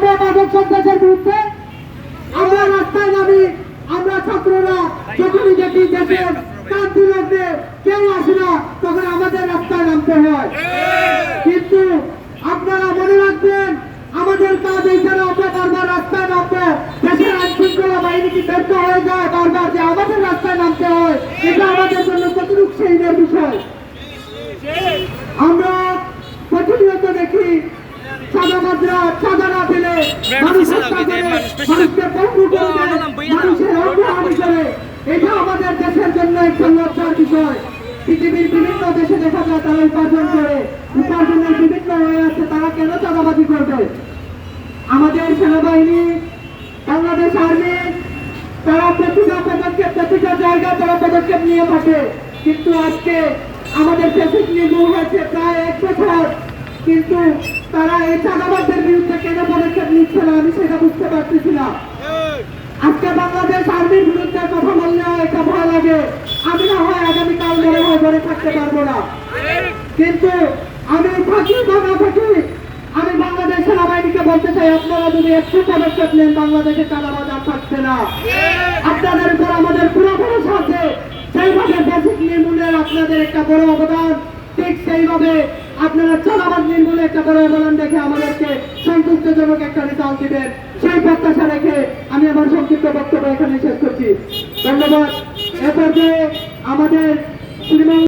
আমরা মাদক সন্ত্রাসের বিরুদ্ধে আমরা রাস্তায় নামি, আমরা ছাত্ররা যখনই দেখি দেশের কান্তি লগ্নে কেউ আসে না, তখন আমাদের রাস্তায় নামতে হয়। কিন্তু আপনারা মনে রাখবেন, আমাদের কাজ এইখানে আমরা বারবার রাস্তায় নামবো। দেশের আইন শৃঙ্খলা বাহিনী কি ব্যর্থ হয়ে যায় বারবার যে আমাদের রাস্তায় নামতে হয়? এটা আমাদের জন্য কতটুকু সেইদের বিষয়? আমরা প্রতিনিয়ত দেখি চাঁদাবাজরা চাঁদা করে এটা আমাদের দেশের জন্য একটা লজ্জার বিষয়। পৃথিবীর বিভিন্ন দেশে দেখা যায় তারা উপার্জন করে। উপার্জনের বিভিন্ন আছে তারা কেন চাঁদাবাজি করবে? আমাদের সেনাবাহিনী বাংলাদেশ আর্মি তারা প্রতিটা পদক্ষেপ প্রতিটা জায়গায় তারা পদক্ষেপ নিয়ে থাকে। কিন্তু আজকে আমাদের ফেসিক নির্মূল হয়েছে কিন্তু তারা এই চাঁদাবাজদের বিরুদ্ধে কেন পদক্ষেপ নিচ্ছে আমি সেটা বুঝতে পারতেছি না। আজকে বাংলাদেশ আর্মির বিরুদ্ধে কথা বললে একটা ভয় লাগে। আমি না হয় আগামীকাল মনে হয় ঘরে থাকতে পারব না। কিন্তু আমি থাকি বা না থাকি, আমি বাংলাদেশ সেনাবাহিনীকে বলতে চাই, আপনারা যদি একটু পদক্ষেপ নেন, বাংলাদেশে চাঁদাবাজ আর থাকছে না। আপনাদের উপর আমাদের পুরো ভরসা আছে। সেইভাবে বেসিক নির্মূলের আপনাদের একটা বড় অবদান ঠিক সেইভাবে আপনারা চাঁদাবাজ নির্মূলে একটা বড় অবদান দেখে আমাদেরকে সন্তুষ্টজনক একটা রেজাল্ট দিবেন। সেই প্রত্যাশা রেখে আমি আমার সংক্ষিপ্ত বক্তব্য এখানে শেষ করছি। ধন্যবাদ। এ পর্যায়ে আমাদের শ্রীমান